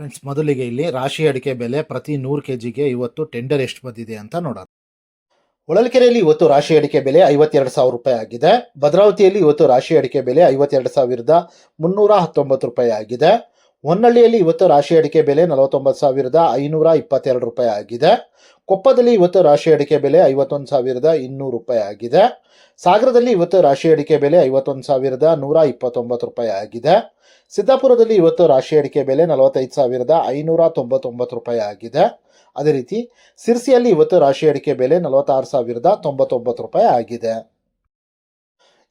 Friends ಮೊದಲಿಗೆ ಇಲ್ಲಿ ರಾಶಿ ಅಡಿಕೆ ಬೆಲೆ ಪ್ರತಿ ನೂರು ಕೆ ಜಿಗೆ ಇವತ್ತು ಟೆಂಡರ್ ಎಷ್ಟು ಬಂದಿದೆ ಅಂತ ನೋಡೋಣ. ಹೊಳಲ್ಕೆರೆಯಲ್ಲಿ ಇವತ್ತು ರಾಶಿ ಅಡಿಕೆ ಬೆಲೆ ಐವತ್ತೆರಡು ಸಾವಿರ ರೂಪಾಯಿ ಆಗಿದೆ. ಭದ್ರಾವತಿಯಲ್ಲಿ ಇವತ್ತು ರಾಶಿ ಅಡಿಕೆ ಬೆಲೆ ಐವತ್ತೆರಡು ಸಾವಿರದ ಮುನ್ನೂರ ಹತ್ತೊಂಬತ್ತು ರೂಪಾಯಿ ಆಗಿದೆ. ಹೊನ್ನಳ್ಳಿಯಲ್ಲಿ ಇವತ್ತು ರಾಶಿ ಅಡಿಕೆ ಬೆಲೆ ನಲವತ್ತೊಂಬತ್ತು ಸಾವಿರದ ಐನೂರ ಇಪ್ಪತ್ತೆರಡು ರೂಪಾಯಿ ಆಗಿದೆ. ಕೊಪ್ಪದಲ್ಲಿ ಇವತ್ತು ರಾಶಿ ಅಡಿಕೆ ಬೆಲೆ ಐವತ್ತೊಂದು ಸಾವಿರದ ಇನ್ನೂರು ರೂಪಾಯಿ ಆಗಿದೆ. ಸಾಗರದಲ್ಲಿ ಇವತ್ತು ರಾಶಿ ಅಡಿಕೆ ಬೆಲೆ ಐವತ್ತೊಂದು ಸಾವಿರದ ನೂರ ಇಪ್ಪತ್ತೊಂಬತ್ತು ರೂಪಾಯಿ ಆಗಿದೆ. ಸಿದ್ದಾಪುರದಲ್ಲಿ ಇವತ್ತು ರಾಶಿ ಅಡಿಕೆ ಬೆಲೆ ನಲವತ್ತೈದು ಸಾವಿರದ ಐನೂರ ತೊಂಬತ್ತೊಂಬತ್ತು ರೂಪಾಯಿ ಆಗಿದೆ. ಅದೇ ರೀತಿ ಸಿರ್ಸಿಯಲ್ಲಿ ಇವತ್ತು ರಾಶಿ ಅಡಿಕೆ ಬೆಲೆ ನಲವತ್ತಾರು ಸಾವಿರದ ತೊಂಬತ್ತೊಂಬತ್ತು ರೂಪಾಯಿ ಆಗಿದೆ.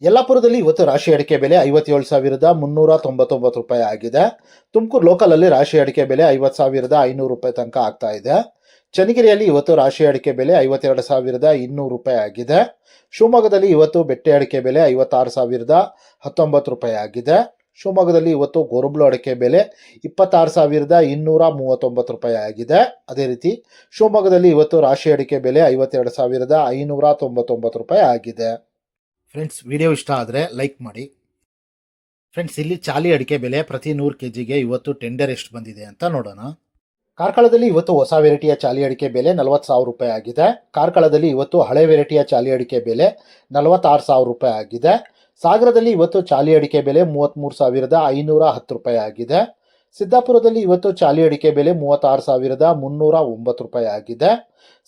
ಯಲ್ಲಾಪುರದಲ್ಲಿ ಇವತ್ತು ರಾಶಿ ಅಡಿಕೆ ಬೆಲೆ ಐವತ್ತೇಳು ಸಾವಿರದ ಮುನ್ನೂರ ತೊಂಬತ್ತೊಂಬತ್ತು ರೂಪಾಯಿ ಆಗಿದೆ. ತುಮಕೂರು ಲೋಕಲಲ್ಲಿ ರಾಶಿ ಅಡಿಕೆ ಬೆಲೆ ಐವತ್ತು ಸಾವಿರದ ಐನೂರು ರೂಪಾಯಿ ತನಕ ಆಗ್ತಾ ಇದೆ. ಚನ್ನಗಿರಿಯಲ್ಲಿ ಇವತ್ತು ರಾಶಿ ಅಡಿಕೆ ಬೆಲೆ ಐವತ್ತೆರಡು ಸಾವಿರದ ಇನ್ನೂರು ರೂಪಾಯಿ ಆಗಿದೆ. ಶಿವಮೊಗ್ಗದಲ್ಲಿ ಇವತ್ತು ಬೆಟ್ಟೆ ಅಡಿಕೆ ಬೆಲೆ ಐವತ್ತಾರು ಸಾವಿರದ ಹತ್ತೊಂಬತ್ತು ರೂಪಾಯಿ ಆಗಿದೆ. ಶಿವಮೊಗ್ಗದಲ್ಲಿ ಇವತ್ತು ಗೊರಬ್ಲು ಅಡಿಕೆ ಬೆಲೆ ಇಪ್ಪತ್ತಾರು ಸಾವಿರದ ಇನ್ನೂರ ಮೂವತ್ತೊಂಬತ್ತು ರೂಪಾಯಿ ಆಗಿದೆ. ಅದೇ ರೀತಿ ಶಿವಮೊಗ್ಗದಲ್ಲಿ ಇವತ್ತು ರಾಶಿ ಅಡಿಕೆ ಬೆಲೆ ಐವತ್ತೆರಡು ಸಾವಿರದ ಐನೂರ ತೊಂಬತ್ತೊಂಬತ್ತು ರೂಪಾಯಿ ಆಗಿದೆ. ಫ್ರೆಂಡ್ಸ್ ವಿಡಿಯೋ ಇಷ್ಟ ಆದರೆ ಲೈಕ್ ಮಾಡಿ. ಫ್ರೆಂಡ್ಸ್ ಇಲ್ಲಿ ಚಾಲಿ ಅಡಿಕೆ ಬೆಲೆ ಪ್ರತಿ ನೂರು ಕೆ ಜಿಗೆ ಇವತ್ತು ಟೆಂಡರ್ ಎಷ್ಟು ಬಂದಿದೆ ಅಂತ ನೋಡೋಣ. ಕಾರ್ಕಳದಲ್ಲಿ ಇವತ್ತು ಹೊಸ ವೆರೈಟಿಯ ಚಾಲಿ ಅಡಿಕೆ ಬೆಲೆ ನಲವತ್ತು ಸಾವಿರ ರೂಪಾಯಿ ಆಗಿದೆ. ಕಾರ್ಕಳದಲ್ಲಿ ಇವತ್ತು ಹಳೆ ವೆರೈಟಿಯ ಚಾಲಿ ಅಡಿಕೆ ಬೆಲೆ ನಲವತ್ತಾರು ಸಾವಿರ ರೂಪಾಯಿ ಆಗಿದೆ. ಸಾಗರದಲ್ಲಿ ಇವತ್ತು ಚಾಲಿ ಅಡಿಕೆ ಬೆಲೆ ಮೂವತ್ತ್ಮೂರು ಸಾವಿರದ ಐನೂರ ಹತ್ತು ರೂಪಾಯಿ ಆಗಿದೆ. ಸಿದ್ದಾಪುರದಲ್ಲಿ ಇವತ್ತು ಚಾಲಿ ಅಡಿಕೆ ಬೆಲೆ ಮೂವತ್ತಾರು ಸಾವಿರದ ಮುನ್ನೂರ ಒಂಬತ್ತು ರೂಪಾಯಿ ಆಗಿದೆ.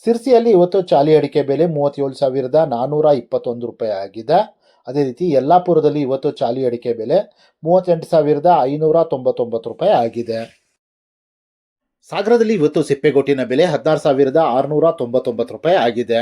ಸಿರ್ಸಿಯಲ್ಲಿ ಇವತ್ತು ಚಾಲಿ ಅಡಿಕೆ ಬೆಲೆ ಮೂವತ್ತೇಳು ಸಾವಿರದ ನಾನ್ನೂರ ಇಪ್ಪತ್ತೊಂದು ರೂಪಾಯಿ ಆಗಿದೆ. ಅದೇ ರೀತಿ ಯಲ್ಲಾಪುರದಲ್ಲಿ ಇವತ್ತು ಚಾಲಿ ಅಡಿಕೆ ಬೆಲೆ ಮೂವತ್ತೆಂಟು ಸಾವಿರದ ಐನೂರ ತೊಂಬತ್ತೊಂಬತ್ತು ರೂಪಾಯಿ ಆಗಿದೆ. ಸಾಗರದಲ್ಲಿ ಇವತ್ತು ಸಿಪ್ಪೆಗೋಟಿನ ಬೆಲೆ ಹದಿನಾರು ಸಾವಿರದ ಆರುನೂರ ತೊಂಬತ್ತೊಂಬತ್ತು ರೂಪಾಯಿ ಆಗಿದೆ.